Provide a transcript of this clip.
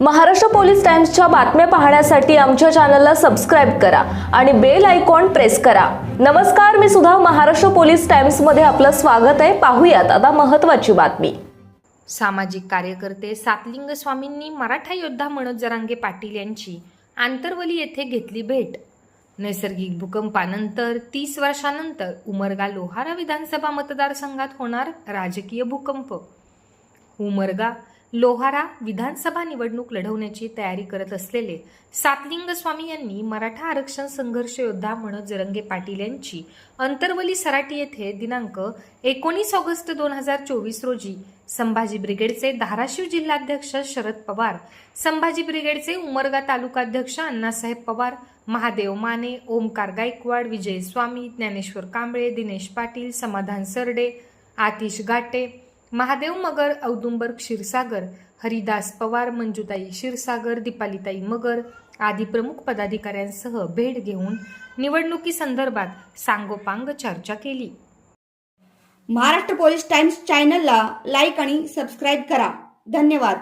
Maharashtra police टाइम्सच्या बातम्या पाहण्यासाठी आमच्या चॅनलला सबस्क्राईब करा आणि बेल आयकॉन प्रेस करा. नमस्कार मी सुद्धा महाराष्ट्र पोलीस टाइम्समध्ये आपलं स्वागत आहे. पाहूयात आता महत्वाची बातमी. सामाजिक कार्यकर्ते सातलिंग स्वामींनी मराठा योद्धा मनोज जरांगे पाटील यांची आंतरवली येथे घेतली भेट. नैसर्गिक भूकंपानंतर तीस वर्षानंतर उमरगा लोहारा विधानसभा मतदारसंघात होणार राजकीय भूकंप. उमरगा लोहारा विधानसभा निवडणूक लढवण्याची तयारी करत असलेले सातलिंग स्वामी यांनी मराठा आरक्षण संघर्ष योद्धा मनोज जरंगे पाटील यांची अंतरवली सराटी येथे दिनांक एकोणीस ऑगस्ट दोन हजार चोवीस रोजी संभाजी ब्रिगेडचे धाराशिव जिल्हाध्यक्ष शरद पवार संभाजी ब्रिगेडचे उमरगा तालुकाध्यक्ष अण्णासाहेब पवार महादेव माने ओमकार गायकवाड विजय स्वामी ज्ञानेश्वर कांबळे दिनेश पाटील समाधान सरडे आतिश गाटे महादेव मगर औदुंबर क्षीरसागर हरिदास पवार मंजुताई क्षीरसागर दीपालिताई मगर आदी प्रमुख पदाधिकाऱ्यांसह भेट घेऊन निवडणुकीसंदर्भात सांगोपांग चर्चा केली. महाराष्ट्र पोलीस टाइम्स चॅनलला लाईक आणि सबस्क्राईब करा. धन्यवाद.